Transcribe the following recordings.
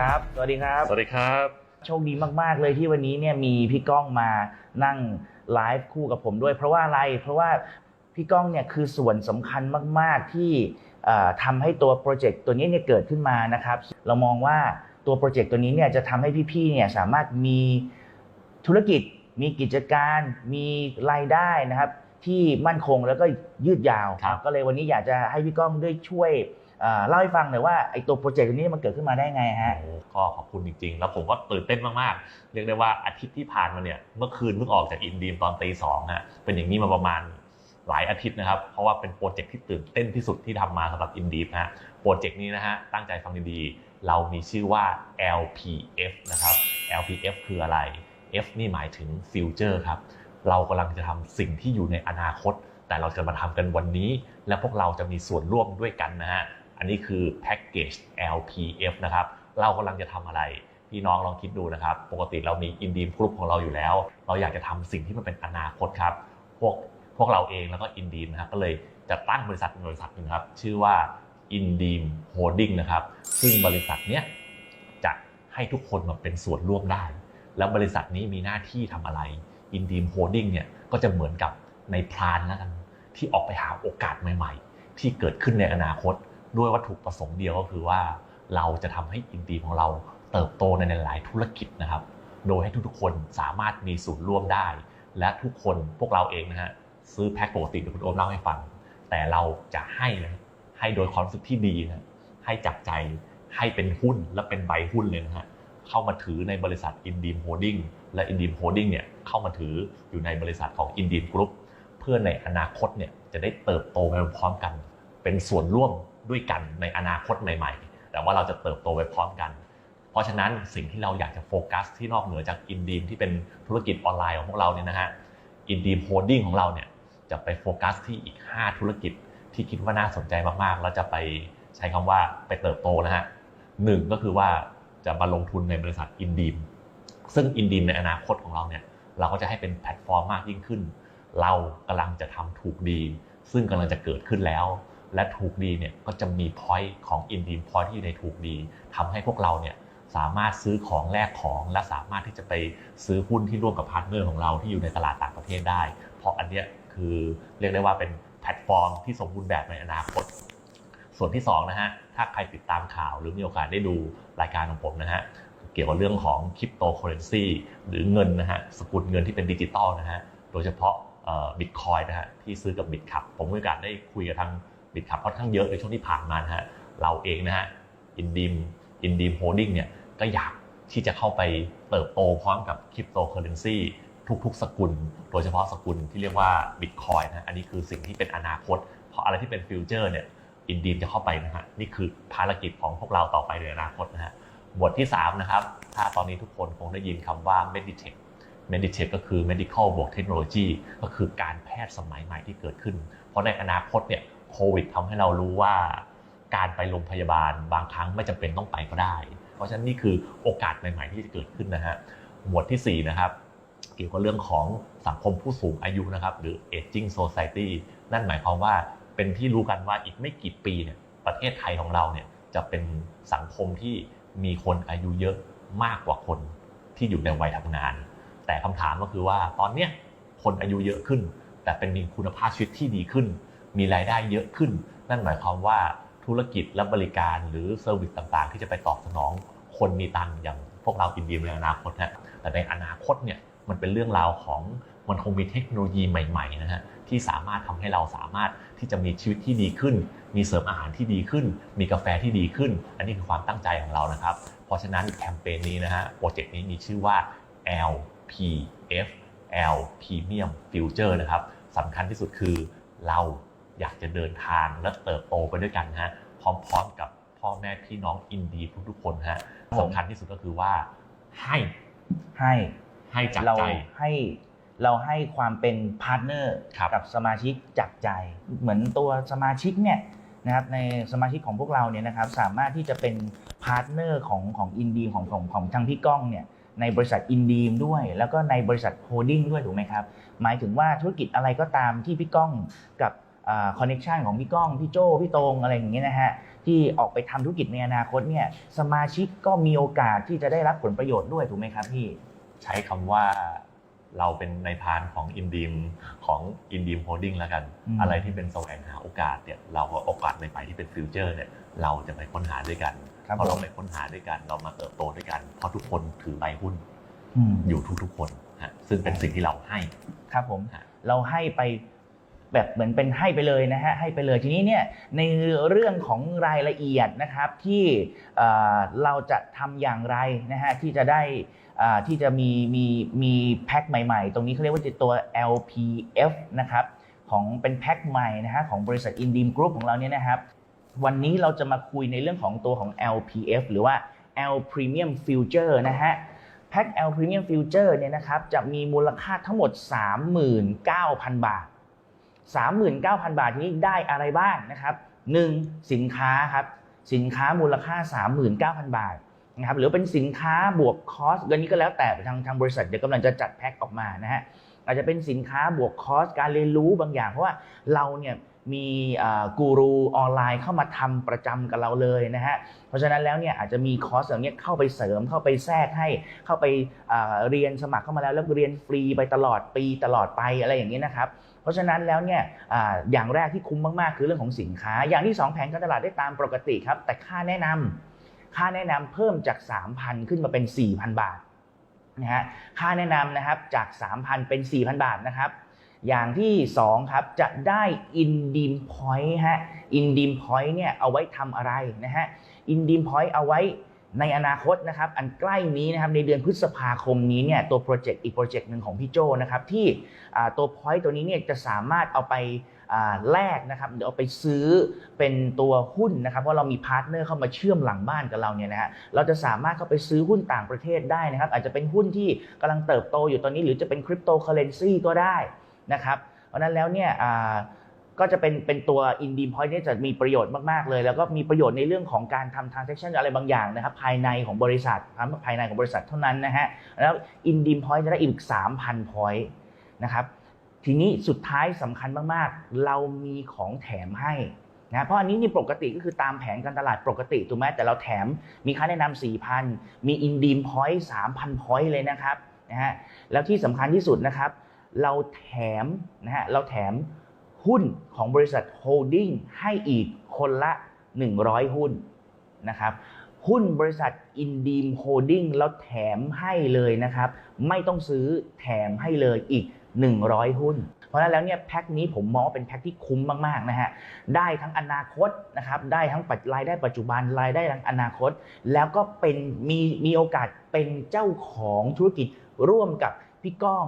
ครับ สวัสดีครับ สวัสดีครับ โชคดีมาก ๆ เลยที่วันนี้เนี่ยมีพี่ก้องมานั่งไลฟ์คู่กับผมด้วย เพราะว่าอะไร เพราะว่าพี่ก้องเนี่ยคือส่วนสำคัญมาก ๆ ที่เอ่อทำให้ตัวโปรเจกต์ตัวนี้เนี่ยเกิดขึ้นมานะครับ เรามองว่าตัวโปรเจกต์ตัวนี้เนี่ยจะทำให้พี่ๆเนี่ยสามารถมีธุรกิจ มีกิจการ มีรายได้นะครับที่มั่นคงแล้วก็ยืดยาวครับก็เลยวันนี้อยากจะให้พี่ก้องด้วยช่วย เล่าให้ฟังหน่อยว่าไอ้ตัวโปรเจกต์ตัวนี้มันเกิดขึ้นมาได้ไงฮะโอ้ก็ขอบคุณจริงๆ แล้วผมก็ตื่นเต้นมากๆ เรียกได้ว่าอาทิตย์ที่ผ่านมาเนี่ยเมื่อคืนเพิ่งออกจากอินดีมตอนตีสองฮะเป็นอย่างนี้มาประมาณหลายอาทิตย์นะครับ เพราะว่าเป็นโปรเจกต์ที่ตื่นเต้นที่สุดที่ทำมาสำหรับอินดีมฮะโปรเจกต์นี้นะฮะตั้งใจฟังดีๆ เรามีชื่อว่า LPF นะครับ LPF คืออะไร F นี่หมายถึง Future ครับเรากำลังจะทำสิ่งที่อยู่ในอนาคต แต่เราจะมาทำกันวันนี้ และพวกเราจะมีส่วนร่วมด้วยกันนะฮะ อันนี้คือแพ็กเกจ LPF นะครับเรากำลังจะทำอะไรพี่น้องลองคิดดูนะครับ ปกติเรามีอินดีมกรุ๊ปของเราอยู่แล้ว เราอยากจะทำสิ่งที่มันเป็นอนาคตครับ พวกพวกเราเองแล้วก็อินดีมนะครับก็เลยจะตั้งบริษัทบริษัทหนึ่งครับ ชื่อว่า i n d e e m Holding นะครับ ซึ่งบริษัทเนี้ยจะให้ทุกคนมาเป็นส่วนร่วมได้ แล้วบริษัทนี้มีหน้าที่ทำอะไร i n d e e m Holding เนี่ยก็จะเหมือนกับในพรานแล้วกันที่ออกไปหาโอกาสใหม่ ๆ ที่เกิดขึ้นในอนาคต ด้วยวัตถุประสงค์เดียวก็คือว่าเราจะทำให้อินดีของเราเติบโตในหลายธุรกิจนะครับ โดยให้ทุกๆคนสามารถมีส่วนร่วมได้ และทุกคนพวกเราเองนะฮะซื้อแพ็คปกติเดี๋ยวคุณโอมเล่าให้ฟัง แต่เราจะให้นะให้โดยความรู้สึกที่ดีนะให้จากใจให้เป็นหุ้นและเป็นใบหุ้นเลยนะฮะเข้ามาถือในบริษัทอินดีมโฮดดิ้งและอินดีมโฮดดิ้งเนี่ยเข้ามาถืออยู่ในบริษัทของอินดีมกรุ๊ปเพื่อในอนาคตเนี่ยจะได้เติบโตไปพร้อมกัน เป็นส่วนร่วม ด้วยกันในอนาคตใหม่ ๆ แต่ว่าเราจะเติบโตไปพร้อมกัน เพราะฉะนั้นสิ่งที่เราอยากจะโฟกัสที่นอกเหนือจากอินดีมที่เป็นธุรกิจออนไลน์ของพวกเราเนี่ยนะฮะอินดีมโฮดดิ้งของเราเนี่ยจะไปโฟกัสที่อีก 5 ธุรกิจที่คิดว่าน่าสนใจมากๆ แล้วจะไปใช้คำว่าไปเติบโตนะฮะหนึ่งก็คือว่าจะมาลงทุนในบริษัทอินดีมซึ่งอินดีมในอนาคตของเราเนี่ยเราก็จะให้เป็นแพลตฟอร์มมากยิ่งขึ้น เรากำลังจะทำถูกดี ซึ่งกำลังจะเกิดขึ้นแล้ว และถูกดีเนี่ยก็จะมีพอยต์ของอินดีมพอยต์ที่อยู่ในถูกดีทำให้พวกเราเนี่ยสามารถซื้อของแลกของ และสามารถที่จะไปซื้อหุ้นที่ร่วมกับพาร์ทเนอร์ของเราที่อยู่ในตลาดต่างประเทศได้ เพราะอันเนี้ยคือเรียกได้ว่าเป็นแพลตฟอร์มที่สมบูรณ์แบบในอนาคต ส่วนที่สองนะฮะถ้าใครติดตามข่าวหรือมีโอกาสได้ดูรายการของผมนะฮะเกี่ยวกับเรื่องของคริปโตเคอเรนซีหรือเงินนะฮะสกุลเงินที่เป็นดิจิตอลนะฮะโดยเฉพาะบิตคอยนะฮะที่ซื้อกับบิตคับผมมีโอกาสได้คุยกับทาง บิตคับค่อนข้างเยอะในช่วงที่ผ่านมานะฮะเราเองนะฮะอินดีมอินดีมโฮดดิ้งเนี่ยก็อยากที่จะเข้าไปเติบโตพร้อมกับคริปโตเคอเรนซีทุกๆ สกุล โดยเฉพาะสกุลที่เรียกว่าบิตคอยนะอันนี้คือสิ่งที่เป็นอนาคต เพราะอะไรที่เป็นฟิวเจอร์เนี่ยอินดีมจะเข้าไปนะฮะนี่คือภารกิจของพวกเราต่อไปในอนาคตนะฮะบทที่ 3 นะครับ ถ้าตอนนี้ทุกคนคงได้ยินคำว่า Meditech Meditech ก็คือ medical บวกเทคโนโลยีก็คือการแพทย์สมัยใหม่ที่เกิดขึ้น เพราะในอนาคตเนี่ย โควิดทำให้เรารู้ว่า การไปโรงพยาบาลบางครั้งไม่จำเป็นต้องไปก็ได้ เพราะฉะนั้นนี่คือโอกาสใหม่ ๆ ที่จะเกิดขึ้นนะฮะหมวดที่ 4 นะครับ เกี่ยวกับเรื่องของสังคมผู้สูงอายุนะครับ หรือ aging society นั่นหมายความว่าเป็นที่รู้กันว่าอีกไม่กี่ปีเนี่ยประเทศไทยของเราเนี่ยจะเป็นสังคมที่มีคนอายุเยอะมากกว่าคนที่อยู่ในวัยทำงาน แต่คำถามก็คือว่าตอนเนี้ยคนอายุเยอะขึ้น แต่เป็นมีคุณภาพชีวิตที่ดีขึ้น มีรายได้เยอะขึ้น นั่นหมายความว่าธุรกิจและบริการหรือเซอร์วิสต่างๆ ที่จะไปตอบสนองคนมีตังค์อย่างพวกเราอินดีมในอนาคตนะแต่ในอนาคตเนี่ยมันเป็นเรื่องราวของมันคงมีเทคโนโลยีใหม่ๆนะฮะที่สามารถทำให้เราสามารถที่จะมีชีวิตที่ดีขึ้น มีเสริมอาหารที่ดีขึ้น มีกาแฟที่ดีขึ้น อันนี้คือความตั้งใจของเรานะครับ เพราะฉะนั้นแคมเปญนี้นะฮะโปรเจกต์นี้มีชื่อว่า LPF L Premium Future นะครับสำคัญที่สุดคือเรา อยากจะเดินทางและเติบโตไปด้วยกันนะฮะพร้อมๆกับพ่อแม่พี่น้องอินดีทุกๆคนฮะสำคัญที่สุดก็คือว่าให้ให้ให้จากเราใจให้เราให้ความเป็นพาร์ทเนอร์ครับกับสมาชิกจากใจ เหมือนตัวสมาชิกเนี่ยนะครับในสมาชิกของพวกเราเนี่ยนะครับสามารถที่จะเป็นพาร์ทเนอร์ของของอินดีมของของของทางพี่ก้องเนี่ยในบริษัทอินดีมด้วย แล้วก็ในบริษัทโฮดดิ้งด้วยถูกไหมครับหมายถึงว่าธุรกิจอะไรก็ตามที่พี่ก้องกับ คอนเน็ชันของพี่ก้อง พี่โจพี่โตงอะไรอย่างเงี้ยนะฮะที่ออกไปทำธุรกิจในอนาคตเนี่ยสมาชิกก็มีโอกาสที่จะได้รับผลประโยชน์ด้วยถูกไหมครับพี่ใช้คำว่าเราเป็นในพานของอินดีมของอินดีมโฮดดิ้งแล้วกันอืมอะไรที่เป็นแสวงหาโอกาสเนี่ยเราก็โอกาสใหม่ๆที่เป็นฟิวเจอร์เนี่ยเราจะไปค้นหาด้วยกันครับพอเราผมไปค้นหาด้วยกัน เรามาเติบโตด้วยกันเพราะทุกคนถือใบหุ้นอืมอยู่ทุกๆคนฮะซึ่งเป็นสิ่งที่เราให้ครับผมฮะเราให้ไป แบบเหมือนเป็นให้ไปเลยนะฮะให้ไปเลยทีนี้เนี่ยในเรื่องของรายละเอียดนะครับที่เราจะทำอย่างไรนะฮะที่จะได้ที่จะมีมีมีแพ็คใหม่ๆ ตรงนี้เขาเรียกว่าตัว LPF นะครับของเป็นแพ็คใหม่นะฮะของบริษัท Indim Group ของเราเนี่ยนะครับ วันนี้เราจะมาคุยในเรื่องของตัวของ LPF หรือว่า L Premium Future นะฮะแพ็ค L Premium Future เนี่ยนะครับจะมีมูลค่าทั้งหมด 39,000 บาท 39,000 บาทนี้ได้อะไรบ้างนะครับ 1. สินค้าครับสินค้ามูลค่า 39,000 บาทนะครับหรือเป็นสินค้าบวกคอสเงินนี้ก็แล้วแต่ทางทางบริษัทเดี๋ยวกำลังจะจัดแพ็คออกมานะฮะอาจจะเป็นสินค้าบวกคอสการเรียนรู้บางอย่าง เพราะว่าเราเนี่ยมีกูรูออนไลน์เข้ามาทำประจำกับเราเลยนะฮะ เพราะฉะนั้นแล้วเนี่ยอาจจะมีคอร์สแบบนี้เข้าไปเสริมเข้าไปแทรกให้เข้าไปเรียนสมัครเข้ามาแล้วแล้วเรียนฟรีไปตลอดปีตลอดไปอะไรอย่างนี้นะครับ เพราะฉะนั้นแล้วเนี่ยออย่างแรกที่คุ้มมากๆ คือเรื่องของสินค้า อย่างที่ 2 แผนการตลาดได้ตามปกติครับ แต่ค่าแนะนำค่าแนะนำเพิ่มจาก 3,000 ขึ้นมาเป็น 4,000 บาทนะฮะค่าแนะนำนะครับจาก 3,000 เป็น 4,000 บาทนะครับอย่างที่ 2 ครับ จะได้ in d e m point ฮะ in d e m point เนี่ยเอาไว้ทำอะไรนะฮะ in d e m point เอาไว้ ในอนาคตนะครับอันใกล้นี้นะครับในเดือนพฤษภาคมนี้เนี่ยตัวโปรเจกต์อีกโปรเจกต์หนึ่งของพี่โจนะครับที่ตัว point ตัวนี้เนี่ยจะสามารถเอาไปแลกนะครับเดี๋ยวเอาไปซื้อเป็นตัวหุ้นนะครับเพราะเรามีพาร์ทเนอร์เข้ามาเชื่อมหลังบ้านกับเราเนี่ยนะฮะเราจะสามารถเข้าไปซื้อหุ้นต่างประเทศได้นะครับ อาจจะเป็นหุ้นที่กำลังเติบโตอยู่ตอนนี้ หรือจะเป็นคริปโตเคอเรนซีก็ได้นะครับเพราะนั้นแล้วเนี่ย ก็จะเป็นเป็นตัว in d e m point เนี่ยจะมีประโยชน์มาก ๆ เลย แล้วก็มีประโยชน์ในเรื่องของการทำ transaction อะไรบางอย่างนะครับ ภายในของบริษัทภายในของบริษัทเท่านั้นนะฮะแล้ว in d e m point จะได้อีก 3,000 point นะครับทีนี้สุดท้ายสำคัญมาก ๆ เรามีของแถมให้นะเพราะอันนี้นี่ปกติก็คือตามแผนการตลาดปกติถูกไหมแต่เราแถมมีค่าแนะนำ4,000มี in d e m point 3,000 point เลยนะครับนะฮะแล้วที่สำคัญที่สุดนะครับ เราแถมนะฮะเราแถม หุ้นของบริษัทโฮลดิ้งให้อีกคนละ 100 หุ้นนะครับหุ้นบริษัทอินดีมโฮลดิ้งแล้วแถมให้เลยนะครับ ไม่ต้องซื้อแถมให้เลยอีก 100 หุ้น เพราะนั้นแล้วเนี่ยแพ็คนี้ผมมองเป็นแพ็คที่คุ้มมากๆนะฮะได้ทั้งอนาคตนะครับได้ทั้งปัจรายได้ปัจจุบันรายได้ทั้งอนาคต แล้วก็เป็นมีมีโอกาสเป็นเจ้าของธุรกิจร่วมกับพี่ก้อง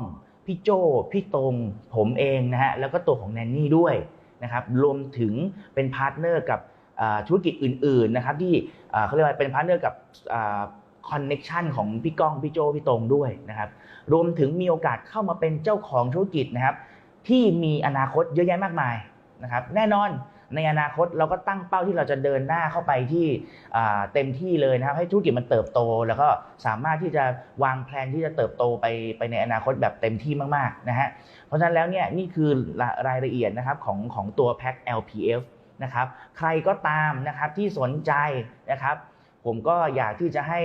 พี่โจพี่ตรงผมเองนะฮะแล้วก็ตัวของแนนนี่ด้วยนะครับรวมถึงเป็นพาร์ทเนอร์กับธุรกิจอื่นๆนะครับที่เขาเรียกว่าเป็นพาร์ทเนอร์กับคอนเน็ชันของพี่ก้องพี่โจพี่ตรงด้วยนะครับรวมถึงมีโอกาสเข้ามาเป็นเจ้าของธุรกิจนะครับที่มีอนาคตเยอะแยะมากมาย นะครับแน่นอนในอนาคตเราก็ตั้งเป้าที่เราจะเดินหน้าเข้าไปที่เต็มที่เลยนะครับ ให้ธุรกิจมันเติบโต แล้วก็สามารถที่จะวางแผนที่จะเติบโตไปไปในอนาคตแบบเต็มที่มากๆนะฮะเพราะฉะนั้นแล้วเนี่ยนี่คือรายละเอียดนะครับของของตัวแพ็ค LPF นะครับใครก็ตามนะครับที่สนใจนะครับ ผมก็อยากที่จะให้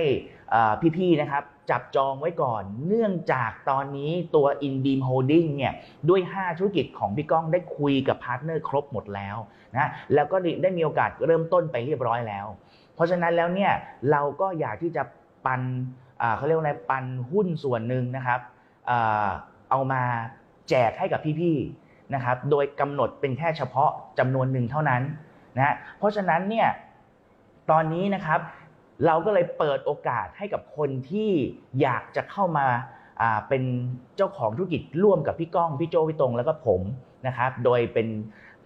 พี่ๆนะครับ จับจองไว้ก่อน เนื่องจากตอนนี้ตัว Inbeam Holding เนี่ยด้วย 5 ธุรกิจของพี่ก้องได้คุยกับพาร์ทเนอร์ครบหมดแล้วนะแล้วก็ได้มีโอกาสเริ่มต้นไปเรียบร้อยแล้ว เพราะฉะนั้นแล้วเนี่ยเราก็อยากที่จะปันเขาเรียกว่าอะไรปันหุ้นส่วนหนึ่งนะครับอเอามาแจกให้กับพี่ๆนะครับโดยกำหนดเป็นแค่เฉพาะจำนวนหนึ่งเท่านั้นนะเพราะฉะนั้นเนี่ยตอนนี้นะครับ เราก็เลยเปิดโอกาสให้กับคนที่อยากจะเข้ามาอ่าเป็นเจ้าของธุรกิจร่วมกับพี่ก้อง พี่โจพี่ตรงแล้วก็ผมนะครับ โดยเป็น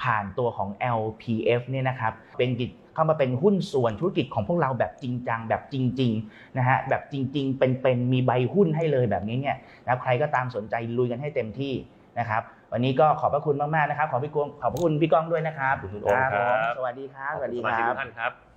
ผ่านตัวของ LPF เนี่ยนะครับ เป็นกิจเข้ามาเป็นหุ้นส่วนธุรกิจของพวกเราแบบจริงจังแบบจริงๆนะฮะแบบจริง ๆ เป็นๆมีใบหุ้นให้เลยแบบนี้เนี่ยนะครับใครก็ตามสนใจลุยกันให้เต็มที่นะครับวันนี้ก็ขอบพระคุณมากๆนะครับ ขอพี่กวงขอบพระคุณพี่ก้องด้วยนะครับขอบคุณโอ๊คผมครับ สวัสดีครับขสอบวัสคุณดีสมาคชิกรับทุกท่านครับ